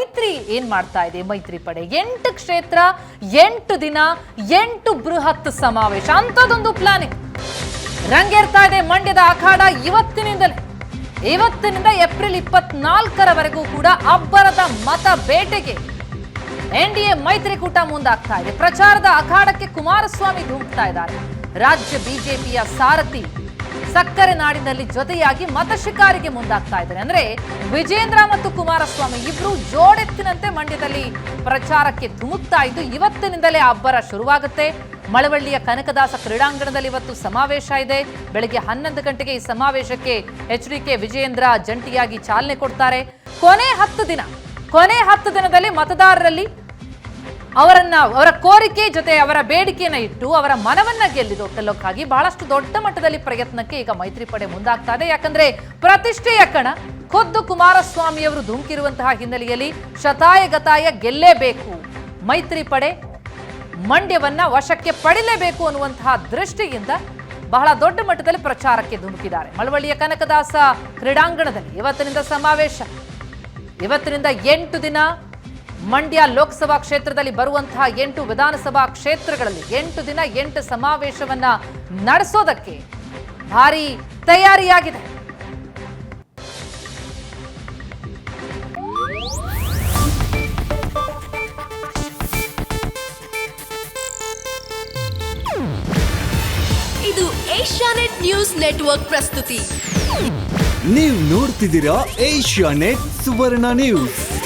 ಮೈತ್ರಿ ಏನ್ ಮಾಡ್ತಾ ಇದೆ ಮೈತ್ರಿ ಪಡೆ? ಎಂಟು ಕ್ಷೇತ್ರ, ಎಂಟು ದಿನ, ಎಂಟು ಬೃಹತ್ ಸಮಾವೇಶ. ಅಂತದೊಂದು ಪ್ಲಾನಿಂಗ್ ರಂಗೇರ್ತಾ ಇದೆ ಮಂಡ್ಯದ ಅಖಾಡ ಇವತ್ತಿನಿಂದಲೇ. ಇವತ್ತಿನಿಂದ ಏಪ್ರಿಲ್ ಇಪ್ಪತ್ನಾಲ್ಕರವರೆಗೂ ಕೂಡ ಅಬ್ಬರದ ಮತ ಬೇಟೆಗೆ ಎನ್ಡಿಎ ಮೈತ್ರಿಕೂಟ ಮುಂದಾಗ್ತಾ ಇದೆ. ಪ್ರಚಾರದ ಅಖಾಡಕ್ಕೆ ಕುಮಾರಸ್ವಾಮಿ ಧುಮುಕ್ತಾ ಇದ್ದಾರೆ. ರಾಜ್ಯ ಬಿಜೆಪಿಯ ಸಾರಥಿ ಸಕ್ಕರೆ ನಾಡಿನಲ್ಲಿ ಜೊತೆಯಾಗಿ ಮತ ಶಿಕಾರಿಗೆ ಮುಂದಾಗ್ತಾ ಇದ್ದಾರೆ. ಅಂದ್ರೆ ವಿಜೇಂದ್ರ ಮತ್ತು ಕುಮಾರಸ್ವಾಮಿ ಇಬ್ರು ಜೋಡೆತ್ತಿನಂತೆ ಮಂಡ್ಯದಲ್ಲಿ ಪ್ರಚಾರಕ್ಕೆ ಧುಮುಕ್ತಾ ಇದ್ದು ಇವತ್ತಿನಿಂದಲೇ ಅಬ್ಬರ ಶುರುವಾಗುತ್ತೆ. ಮಳವಳ್ಳಿಯ ಕನಕದಾಸ ಕ್ರೀಡಾಂಗಣದಲ್ಲಿ ಇವತ್ತು ಸಮಾವೇಶ ಇದೆ. ಬೆಳಗ್ಗೆ ಹನ್ನೊಂದು ಗಂಟೆಗೆ ಈ ಸಮಾವೇಶಕ್ಕೆ ಎಚ್ ಡಿ ಕೆ ವಿಜಯೇಂದ್ರ ಜಂಟಿಯಾಗಿ ಚಾಲನೆ ಕೊಡ್ತಾರೆ. ಕೊನೆ ಹತ್ತು ದಿನ, ಕೊನೆ ಹತ್ತು ದಿನದಲ್ಲಿ ಮತದಾರರಲ್ಲಿ ಅವರನ್ನ, ಅವರ ಕೋರಿಕೆ ಜೊತೆ ಅವರ ಬೇಡಿಕೆಯನ್ನ ಇಟ್ಟು ಅವರ ಮನವನ್ನ ಗೆಲ್ಲಿದೊಟ್ಟಲಕ್ಕಾಗಿ ಬಹಳಷ್ಟು ದೊಡ್ಡ ಮಟ್ಟದಲ್ಲಿ ಪ್ರಯತ್ನಕ್ಕೆ ಈಗ ಮೈತ್ರಿ ಪಡೆ ಮುಂದಾಗ್ತಾ ಇದೆ ಯಾಕಂದ್ರೆ ಪ್ರತಿಷ್ಠೆಯ ಕಣ ಖುದ್ದು ಕುಮಾರಸ್ವಾಮಿ ಅವರು ಧುಮುಕಿರುವಂತಹ ಹಿನ್ನೆಲೆಯಲ್ಲಿ ಶತಾಯ ಗತಾಯ ಗೆಲ್ಲೇಬೇಕು. ಮೈತ್ರಿ ಪಡೆ ಮಂಡ್ಯವನ್ನ ವಶಕ್ಕೆ ಪಡಿಲೇಬೇಕು ಅನ್ನುವಂತಹ ದೃಷ್ಟಿಯಿಂದ ಬಹಳ ದೊಡ್ಡ ಮಟ್ಟದಲ್ಲಿ ಪ್ರಚಾರಕ್ಕೆ ಧುಮುಕಿದ್ದಾರೆ. ಮಳವಳ್ಳಿಯ ಕನಕದಾಸ ಕ್ರೀಡಾಂಗಣದಲ್ಲಿ ಇವತ್ತಿನಿಂದ ಸಮಾವೇಶ. ಇವತ್ತಿನಿಂದ ಎಂಟು ದಿನ ಮಂಡ್ಯ ಲೋಕಸಭಾ ಕ್ಷೇತ್ರದಲ್ಲಿ ಬರುವಂತಹ ಎಂಟು ವಿಧಾನಸಭಾ ಕ್ಷೇತ್ರಗಳಲ್ಲಿ ಎಂಟು ದಿನ ಎಂಟು ಸಮಾವೇಶವನ್ನ ನಡೆಸೋದಕ್ಕೆ ಭಾರಿ ತಯಾರಿಯಾಗಿದೆ. ಇದು ಏಷ್ಯಾನೆಟ್ ನ್ಯೂಸ್ ನೆಟ್ವರ್ಕ್ ಪ್ರಸ್ತುತಿ. ನೀವು ನೋಡ್ತಿದ್ದೀರಾ ಏಷ್ಯಾ ನೆಟ್ ಸುವರ್ಣ ನ್ಯೂಸ್.